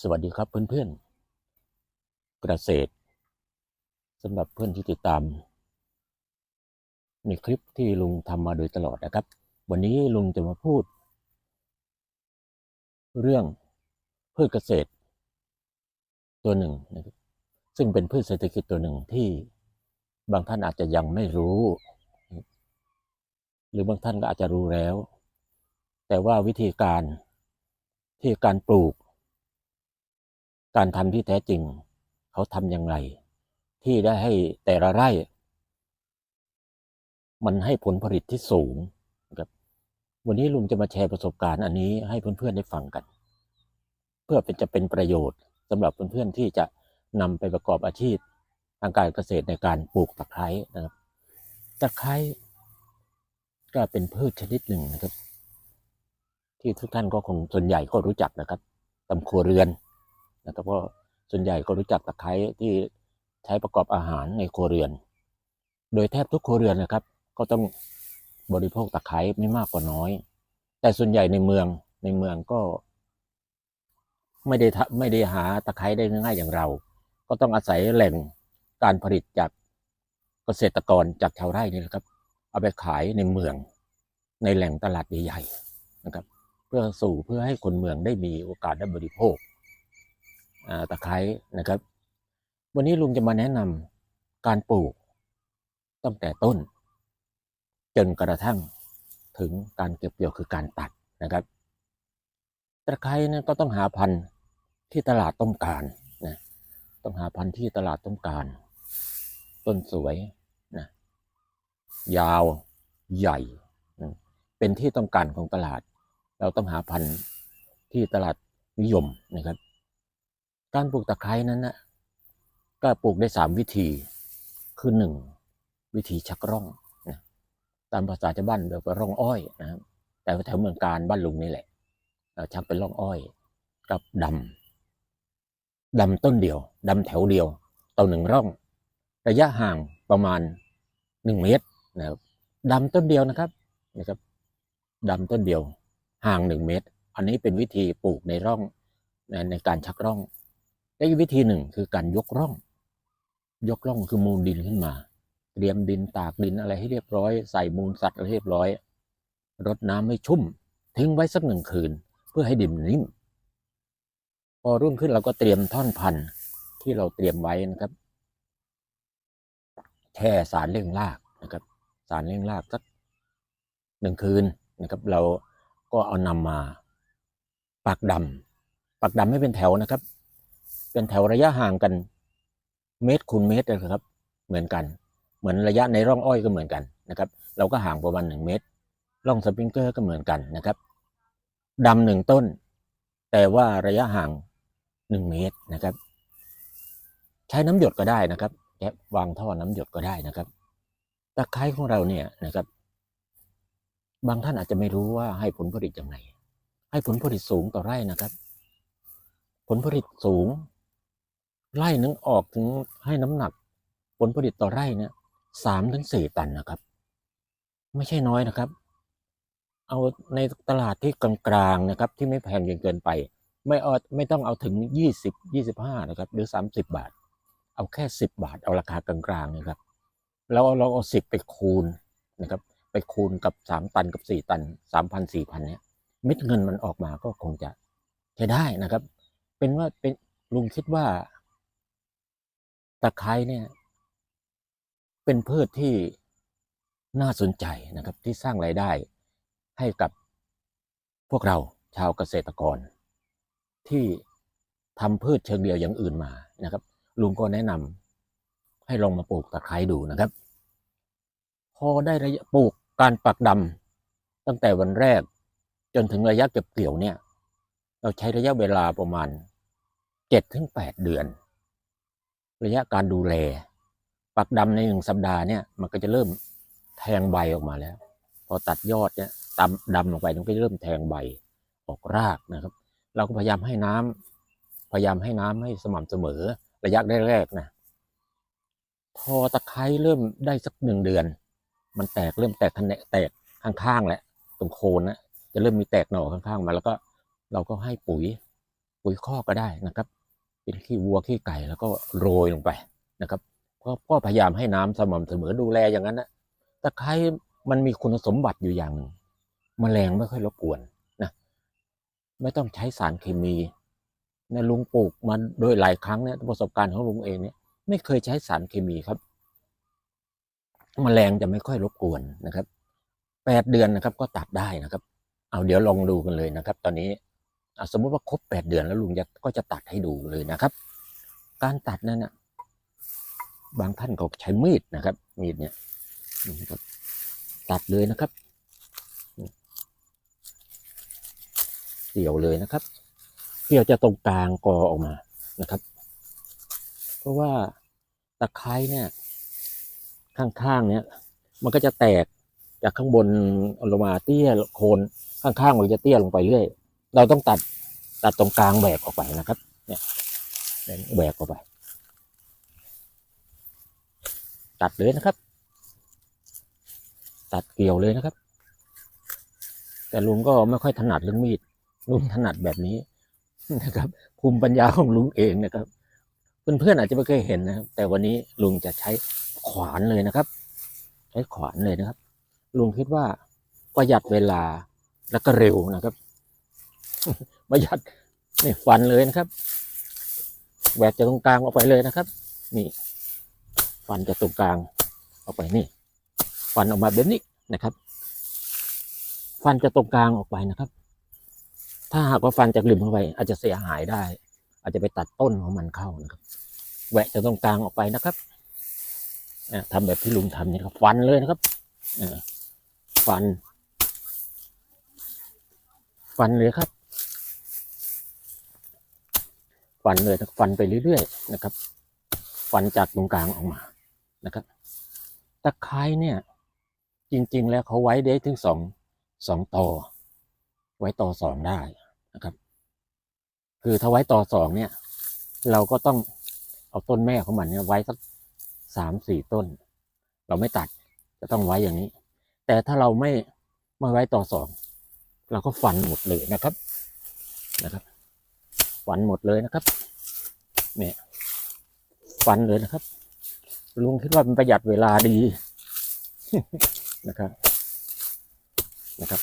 สวัสดีครับเพื่อนๆ เกษตรสำหรับเพื่อนที่ติดตาม ในคลิปที่ลุงทำมาโดยตลอดนะครับ วันนี้ลุงจะมาพูด เรื่องพืชเกษตร ตัวหนึ่งนะครับซึ่งเป็นพืชเศรษฐกิจตัวหนึ่งที่บางท่านอาจจะยังไม่รู้ หรือบางท่านก็อาจจะรู้แล้ว แต่ว่าวิธีการที่การปลูก การทำที่แท้จริง เขาทำอย่างไร ที่ได้ให้แต่ละไร่ มันให้ผลผลิตที่สูงนะครับวันนี้ลุงจะมาแชร์ประสบการณ์อันนี้ให้เพื่อนๆได้ฟังกัน เพื่อเป็นจะเป็นประโยชน์สำหรับเพื่อนๆที่จะนำไปประกอบอาชีพทางการเกษตรในการปลูกตะไคร้นะครับตะไคร้ก็เป็นพืชชนิดหนึ่งนะครับ ที่ทุกท่านก็คงส่วนใหญ่ก็รู้จักนะครับตำครัวเรือน นะครับก็ส่วนใหญ่ก็รู้จักตะไคร้ที่ใช้ประกอบอาหารในครัวเรือน โดยแทบทุกครัวเรือนนะครับ ก็ต้องบริโภคตะไคร้ไม่มากกว่าน้อย แต่ส่วนใหญ่ในเมืองในเมืองก็ ไม่ได้ไม่ได้หาตะไคร้ได้ง่ายอย่างเรา ก็ต้องอาศัยแหล่งการผลิตจากเกษตรกรจากชาวไร่นี่แหละครับ เอาไปขายในเมือง ในแหล่งตลาดใหญ่ๆนะครับ เพื่อสู่เพื่อให้คนเมืองได้มีโอกาสได้บริโภค ตะไคร้นะครับ วันนี้ลุงจะมาแนะนำการปลูกตั้งแต่ต้น จนกระทั่งถึงการเก็บเกี่ยวคือการตัดนะครับ ตะไคร้นั้นก็ต้องหาพันธุ์ที่ตลาดต้องการนะต้องหาพันธุ์ที่ตลาดต้องการ ต้นสวยนะยาวใหญ่ เป็นที่ต้องการของตลาด เราต้องหาพันธุ์ที่ตลาดนิยมนะครับ การปลูกตะไคร้นั้นนะก็ปลูกได้สามวิธี คือหนึ่งวิธีชักร่องนะตามภาษาชาวบ้านเรียกว่าร่องอ้อยนะครับแต่แถวเมืองการบ้านลุงนี่แหละเราชักเป็นร่องอ้อย กับดำดำต้นเดียวดำแถวเดียวต่อหนึ่งร่อง ระยะห่างประมาณหนึ่งเมตรนะครับดำต้นเดียวนะครับนะครับดำต้นเดียวห่างหนึ่งเมตร อันนี้เป็นวิธีปลูกในร่องในในการชักร่อง และอีกวิธีหนึ่งคือการยกร่อง ยกร่องคือมูลดินขึ้นมา เตรียมดินตากดินอะไรให้เรียบร้อย ใส่มูลสัตว์อะไรเรียบร้อยรดน้ำให้ชุ่ม ทิ้งไว้สักหนึ่งคืน เพื่อให้ดินนิ่ม พอรุ่งขึ้นเราก็เตรียมท่อนพันธุ์ที่เราเตรียมไว้นะครับแช่สารเร่งรากนะครับ สารเร่งรากสักหนึ่งคืนนะครับ เราก็เอานำมาปักดำปักดำให้เป็นแถวนะครับ เป็นแถวระยะห่างกัน เมตรคูณเมตรเลยครับ เหมือนกัน เหมือนระยะในร่องอ้อยก็เหมือนกันนะครับ เราก็ห่างประมาณหนึ่งเมตร ร่องสปริงเกอร์ก็เหมือนกันนะครับดำหนึ่งต้น แต่ว่าระยะห่างหนึ่งเมตรนะครับ ใช้น้ำหยดก็ได้นะครับแค่วางท่อน้ำหยดก็ได้นะครับตะไคร้ของเราเนี่ยนะครับ บางท่านอาจจะไม่รู้ว่าให้ผลผลิตยังไงให้ผลผลิตสูงต่อไร่นะครับ ผลผลิตสูง ไร่นึงออกถึงให้น้ำหนักผลผลิตต่อไร่เนี่ยสามถึงสี่ตันนะครับ ไม่ใช่น้อยนะครับ เอาในตลาดที่กลางๆนะครับ ที่ไม่แพงจนเกินไป ไม่เอาไม่ต้องเอาถึงยี่สิบยี่สิบห้านะครับ หรือสามสิบบาท เอาแค่สิบบาท เอาราคากลางๆนะครับแล้วเราเอาสิบไปคูณนะครับ ไปคูณกับสามตันกับสี่ตันสามพันสี่พันเนี่ยเม็ดเงินมันออกมาก็คงจะใช้ได้นะครับ เป็นว่าเป็นลุงคิดว่าะไคร้เนี่ย เป็นพืชที่น่าสนใจนะครับ ที่สร้างรายได้ให้กับพวกเราชาวเกษตรกร ที่ทำพืชเชิงเดียวอย่างอื่นมานะครับ ลุงก็แนะนำให้ลองมาปลูกตะไคร้ดูนะครับ พอได้ระยะปลูกการปักดำตั้งแต่วันแรกจนถึงระยะเก็บเกี่ยวเนี่ย เราใช้ระยะเวลาประมาณเจ็ดถึงแปดเดือน ระยะการดูแล ปักดำในหนึ่งสัปดาห์เนี่ยมันก็จะเริ่มแทงใบออกมาแล้ว พอตัดยอดเนี่ยตำดำลงไปมันก็จะเริ่มแทงใบออกรากนะครับ เราก็พยายามให้น้ำพยายามให้น้ำให้สม่ำเสมอระยะแรกๆนะพอตะไคร้เริ่มได้สักหนึ่งเดือน มันแตกเริ่มแตกทันแตกข้างๆแหล้วตรงโคนนะจะเริ่มมีแตกหน่อข้างๆมา แล้วก็เราก็ให้ปุ๋ยปุ๋ยคอก็ได้นะครับ เป็นขี้วัวขี้ไก่แล้วก็โรยลงไปนะครับก็ก็พยายามให้น้ำสม่ำเสมอดูแลอย่างนั้นนะตะไคร้มันมีคุณสมบัติอยู่อย่างหนึ่งแมลงไม่ค่อยรบกวนนะไม่ต้องใช้สารเคมีนะลุงปลูกมาโดยหลายครั้งเนี่ยประสบการณ์ของลุงเองเนี่ยไม่เคยใช้สารเคมีครับแมลงจะไม่ค่อยรบกวนนะครับแปดเดือนนะครับก็ตัดได้นะครับ เอาเดี๋ยวลองดูกันเลยนะครับ ตอนนี้ สมมุติว่าครบแปดเดือนแล้วลุงจะก็จะตัดให้ดูเลยนะครับ การตัดนั้นนะบางท่านก็ใช้มีดนะครับ มีดเนี่ยตัดเลยนะครับเกี่ยวเลยนะครับเกี่ยวจะตรงกลางกอออกมานะครับ เพราะว่าตะไคร้เนี่ยข้างๆเนี่ยมันก็จะแตกจากข้างบนลงมาเตี้ยโคนข้างๆมันจะเตี้ยลงไปเรื่อย เราต้องตัดตัดตรงกลางแหวกออกไปนะครับ เนี่ยแหวกออกไป ตัดเลยนะครับ ตัดเกี่ยวเลยนะครับ แต่ลุงก็ไม่ค่อยถนัดเรื่องมีดลุงถนัดแบบนี้นะครับภูมิปัญญาของลุงเองนะครับเพื่อนๆอาจจะไม่เคยเห็นนะครับ แต่วันนี้ลุงจะใช้ขวานเลยนะครับ ใช้ขวานเลยนะครับ ลุงคิดว่าประหยัดเวลาแล้วก็เร็วนะครับ ประหยัดนี่ฟันเลยนะครับแหวกจากตรงกลางออกไปเลยนะครับ นี่ฟันจากตรงกลางออกไปนี่ ฟันออกมาแบบนี้นะครับ ฟันจากตรงกลางออกไปนะครับ ถ้าหากว่าฟันจากริมเข้าไป อาจจะเสียหายได้ อาจจะไปตัดต้นของมันเข้านะครับแหวะจากตรงกลางออกไปนะครับอะทำแบบที่ลุงทำนี่ครับ ฟันเลยนะครับฟัน ฟันเลยครับ ฟันเลยฟันไปเรื่อยๆนะครับ ฟันจากตรงกลางออกมานะครับตะไคร้เนี่ยจริงๆแล้วเขาไว้ได้ถึงสองสองต่อ ไว้ต่อสองได้นะครับ คือถ้าไว้ต่อสองเนี่ย เราก็ต้องเอาต้นแม่ของมันเนี่ยไว้สักสามสี่ต้น เราไม่ตัดจะต้องไว้อย่างนี้ แต่ถ้าเราไม่ไม่ไว้ต่อสองเราก็ฟันหมดเลยนะครับนะครับ ฟันหมดเลยนะครับเนี่ยฟันเลยนะครับ ลุงคิดว่ามันประหยัดเวลาดีนะครับ นะครับ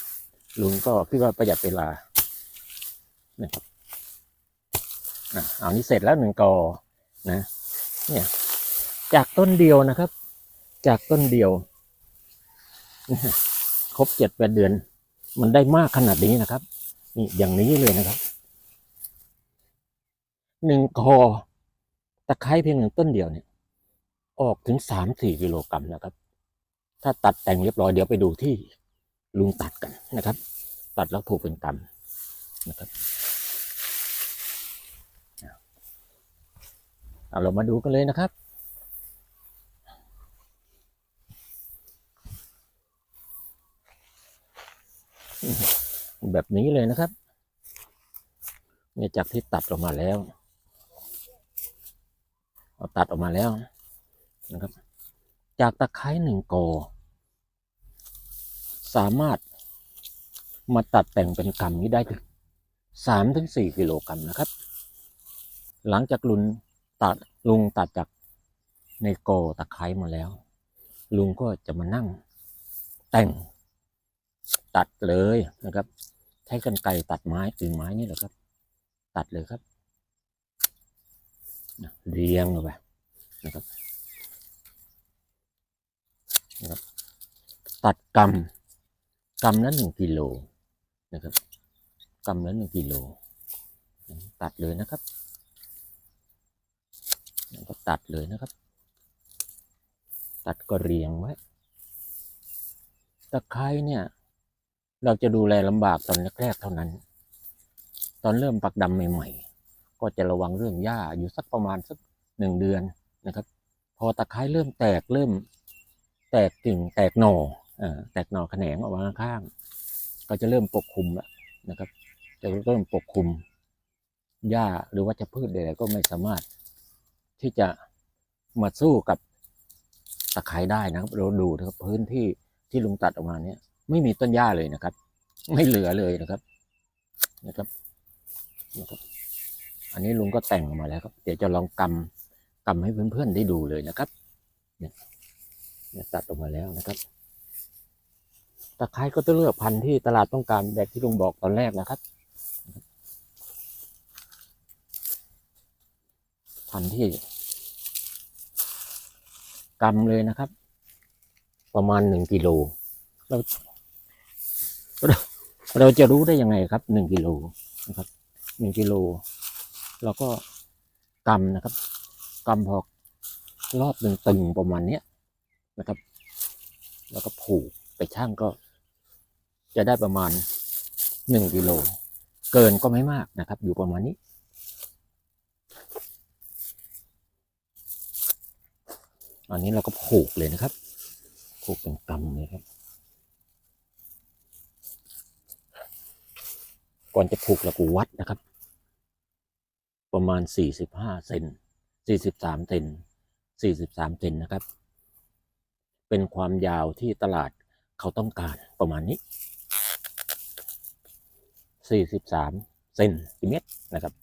ลุงก็คิดว่าประหยัดเวลานะครับอะเอานี้เสร็จแล้วหนึ่งกอนะ เนี่ย จากต้นเดียวนะครับ จากต้นเดียวครบเจ็ดแปดเดือน มันได้มากขนาดนี้นะครับ นี่อย่างนี้เลยนะครับ หนึ่งคอตะไคร้เพียงหนึ่งต้นเดียวเนี่ย ออกถึงสามสี่กิโลกรัมนะครับ ถ้าตัดแต่งเรียบร้อยเดี๋ยวไปดูที่ลุงตัดกันนะครับ ตัดแล้วถูกเป็นกรรมนะครับเอาเรามาดูกันเลยนะครับ แบบนี้เลยนะครับ เนี่ยจากที่ตัดออกมาแล้ว เอาตัดออกมาแล้วนะครับ จากตะไคร้หนึ่งกอสามารถมาตัดแต่งเป็นกำนี้ได้ถึงสามถึงสี่กิโลกรัมนะครับ หลังจากลุงตัดลุงตัดจากในกอตะไคร้มาแล้ว ลุงก็จะมานั่งแต่งตัดเลยนะครับ ใช้กรรไกรตัดไม้กิ่งไม้นี่แหละครับ ตัดเลยครับ เรียงลงไปนะครับนะครับ ตัดกำกำละหนึ่งกิโลนะครับกำละหนึ่งกิโล ตัดเลยนะครับก็ตัดเลยนะครับ ตัดก็เรียงไว้ตะไคร้เนี่ย เราจะดูแลลำบากตอนแรกๆเท่านั้น ตอนเริ่มปักดำใหม่ๆ ก็จะระวังเรื่องหญ้าอยู่สักประมาณสักหนึ่งเดือนนะครับ พอตะไคร้เริ่มแตกเริ่ม แตกกิ่งแตกหน่ออ่าแตกหน่อแขนงออกมาข้าง ก็จะเริ่มปกคลุมแล้วนะครับ จะเริ่มปกคลุมหญ้าหรือว่าจะพืชใดๆก็ไม่สามารถที่จะมาสู้กับตะไคร้ได้นะครับ เราดูนะครับพื้นที่ที่ลุงตัดออกมาเนี่ย ไม่มีต้นหญ้าเลยนะครับ ไม่เหลือเลยนะครับนะครับนะครับ อันนี้ลุงก็แต่งออกมาแล้วครับ เดี๋ยวจะลองกำกำให้เพื่อนๆได้ดูเลยนะครับ เนี่ยเนี่ยตัดออกมาแล้วนะครับตะไคร้ก็ต้องเลือกพันธุ์ที่ตลาดต้องการแบบที่ลุงบอกตอนแรกนะครับ พันธุ์ที่กำเลยนะครับ ประมาณหนึ่งกิโลเราเราเราจะรู้ได้ยังไงครับหนึ่งกิโลนะครับหนึ่งกิโล เราก็กำนะครับกำพอรอบหนึ่งตึงประมาณเนี้ยนะครับ แล้วก็ผูกไปช่างก็ จะได้ประมาณหนึ่งกิโลเกินก็ไม่มากนะครับ อยู่ประมาณนี้ อันนี้เราก็ผูกเลยนะครับผูกเป็นกำเลยครับก่อนจะผูกเราก็วัดนะครับ ประมาณสี่สิบห้าเซนสี่สิบสามเซนสี่สิบสามเซนนะครับ เป็นความยาวที่ตลาดเขาต้องการประมาณนี้สี่สิบสามเซนติเมตรนะครับ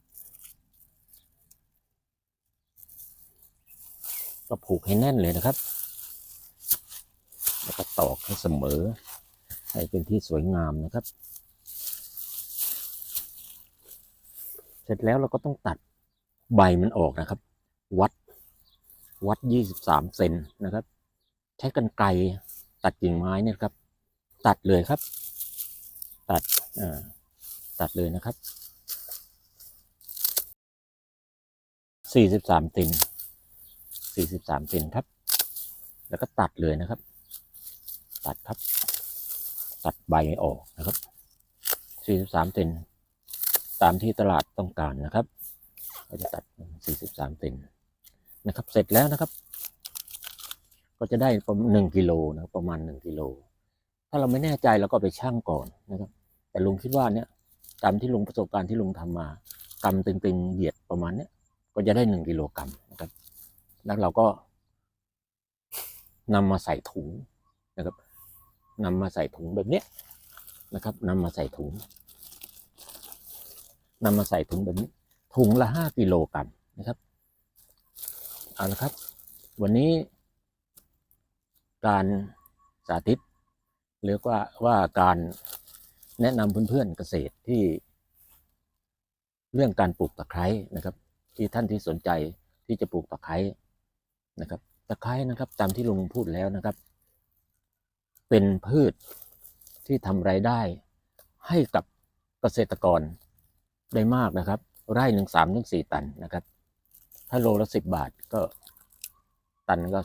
ก็ผูกให้แน่นเลยนะครับ แล้วก็ตอกให้เสมอ ให้เป็นที่สวยงามนะครับ เส ร็จแล้วเราก็ต้องตัดใบมันออกนะครับ วัดวัดยี่สิบสามเซนนะครับ ใช้กันไกรตัดกิ่งไม้เนี่ยครับ ตัดเลยครับ ตัดตัดเลยนะครับสี่สิบสามเซนสี่สิบสามเซนครับ แล้วก็ตัดเลยนะครับ ตัดครับ ตัดใบออกนะครับสี่สิบสามเซน ตามที่ตลาดต้องการนะครับเราจะตัดสี่สิบสามเซนนะครับ เสร็จแล้วนะครับ ก็จะได้ประมาณหนึ่งกิโลนะครับประมาณหนึ่งกิโล ถ้าเราไม่แน่ใจเราก็ไปชั่งก่อนนะครับ แต่ลุงคิดว่าเนี่ยตามที่ลุงประสบการณ์ที่ลุงทำมากำตึงๆเหยียดประมาณเนี้ยก็จะได้หนึ่งกิโลกรัมนะครับ แล้วเราก็นำมาใส่ถุงนะครับนำมาใส่ถุงแบบเนี้ยนะครับนำมาใส่ถุง นำมาใส่ถุงแบบนี้ ถุงละห้ากิโลกรัมนะครับเอาละครับ วันนี้ การสาธิต หรือว่าว่าการแนะนำเพื่อนๆเกษตรที่ เรื่องการปลูกตะไคร้นะครับ ที่ท่านที่สนใจที่จะปลูกตะไคร้นะครับตะไคร้นะครับ ตามที่ลุงพูดแล้วนะครับ เป็นพืชที่ทำไรายได้ให้กับเกษตรกร ได้มากนะครับ ไร่หนึ่งสามถึงสี่ตันนะครับ ถ้าโลละสิบบาทก็ตันก็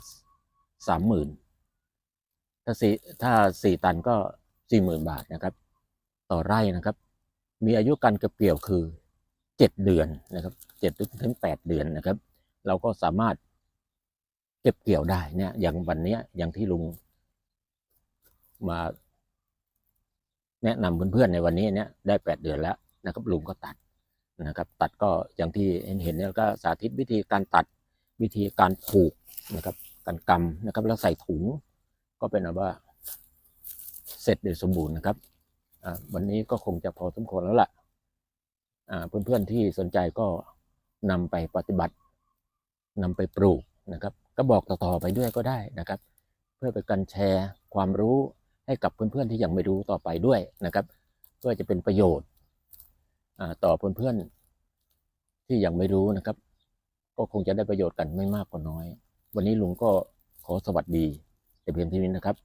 สามหมื่นถ้าสี่ถ้าสี่ตันก็สี่หมื่นบาทนะครับ ต่อไร่นะครับ มีอายุการเก็บเกี่ยวคือเจ็ดเดือนนะครับเจ็ดถึงแปดเดือนนะครับ เราก็สามารถเก็บเกี่ยวได้เนี่ยอย่างวันนี้อย่างที่ลุงมาแนะนำเพื่อนๆในวันนี้เนี่ยได้แปดเดือนแล้ว นะครับลุงก็ตัดนะครับ ตัดก็อย่างที่เห็นเห็นๆเนี่ยก็สาธิตวิธีการตัดวิธีการผูกนะครับการกำนะครับแล้วใส่ถุงก็เป็นว่าเสร็จโดยสมบูรณ์นะครับวันนี้ก็คงจะพอสมควรแล้วล่ะอ่าเพื่อนๆที่สนใจก็นำไปปฏิบัตินำไปปลูกนะครับ ก็บอกต่อๆไปด้วยก็ได้นะครับ เพื่อเป็นการแชร์ความรู้ให้กับเพื่อนๆที่ยังไม่รู้ต่อไปด้วยนะครับ เพื่อจะเป็นประโยชน์ ต่อเพื่อนๆที่ยังไม่รู้นะครับ ก็คงจะได้ประโยชน์กันไม่มากก็น้อย วันนี้ลุงก็ขอสวัสดีแต่เพียงเท่านี้นะครับ